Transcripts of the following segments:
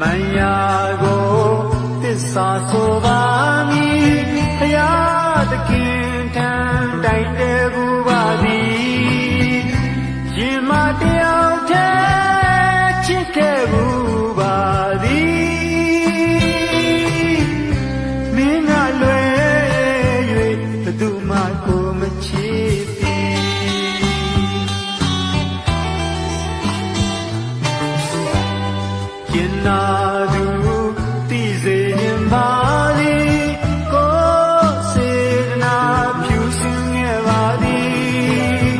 မန်ယာကိုသစ္စာဆိုပါ င်နာသူတည်စေရင်ပါလေကိုစေတနာဖြူစင်ခဲ့ပါသည်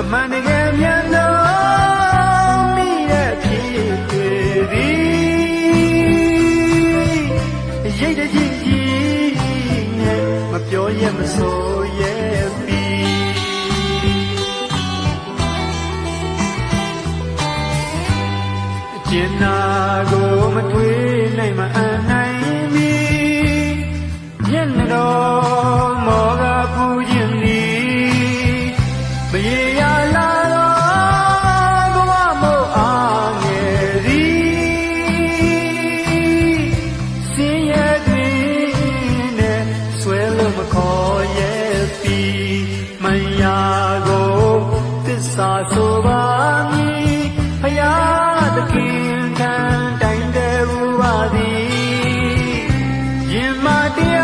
အမှန်တကယ်မျက်လုံးမိတဲ့ဖြစ်တွေသည်ရိတ်တကြီးကြီးနဲ့မပြောရမဆိုရဲ့ ကျင်နာကိုမထွေးနိုင်မအနိုင်မီမျက်နှာတော်မောကပူခြင်းသည်မရေရလာတော့ဘဝမို့အားငယ်သည်စင်ရဲ့တွင်နဲ့ဆွဲလို့မခေါ်ရဲ့ပြီမယာကိုသစ္စာဆိုပါမည်ဖယား သခင်ထံတိုင်တယ်ဘူးပါသည်ရင်မတယော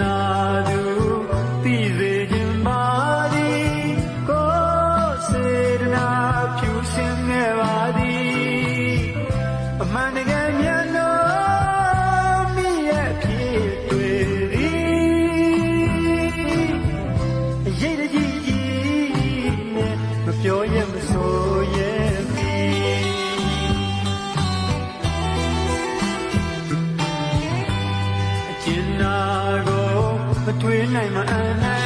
ကျ အကျဉ်း